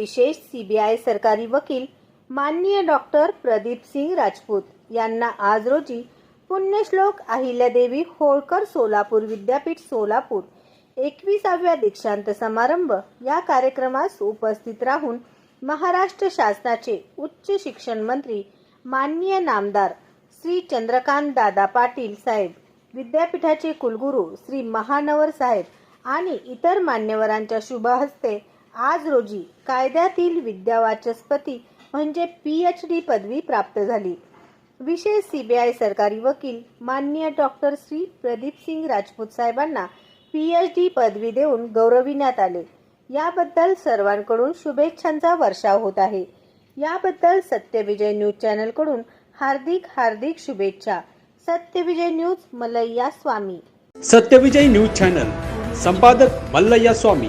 विशेष सीबीआय सरकारी वकील माननीय डॉक्टर प्रदीप सिंग राजपूत यांना आज रोजी पुण्यश्लोक अहिल्यादेवी होळकर सोलापूर विद्यापीठ सोलापूर एकविसाव्या दीक्षांत समारंभ या कार्यक्रमास उपस्थित राहून महाराष्ट्र शासनाचे उच्च शिक्षण मंत्री माननीय नामदार श्री चंद्रकांत दादा पाटील साहेब विद्यापीठाचे कुलगुरू श्री महानवर साहेब आणि इतर मान्यवरांच्या शुभ हस्ते आज रोजी कायद्यातील विद्यावाचस्पती म्हणजे पी एच डी पदवी प्राप्त झाली. विशेष सीबीआय सरकारी वकील माननीय डॉक्टर श्री प्रदीप सिंग राजपूत साहेबांना पी एच डी पदवी देऊन गौरविण्यात आले. याबद्दल सर्वांकडून शुभेच्छांचा वर्षाव होत आहे. याबद्दल सत्यविजय न्यूज चॅनलकडून हार्दिक हार्दिक शुभेच्छा. Satyavijay news Mallayya Swami. Satyavijay news channel. संपादक मल्लय्या स्वामी.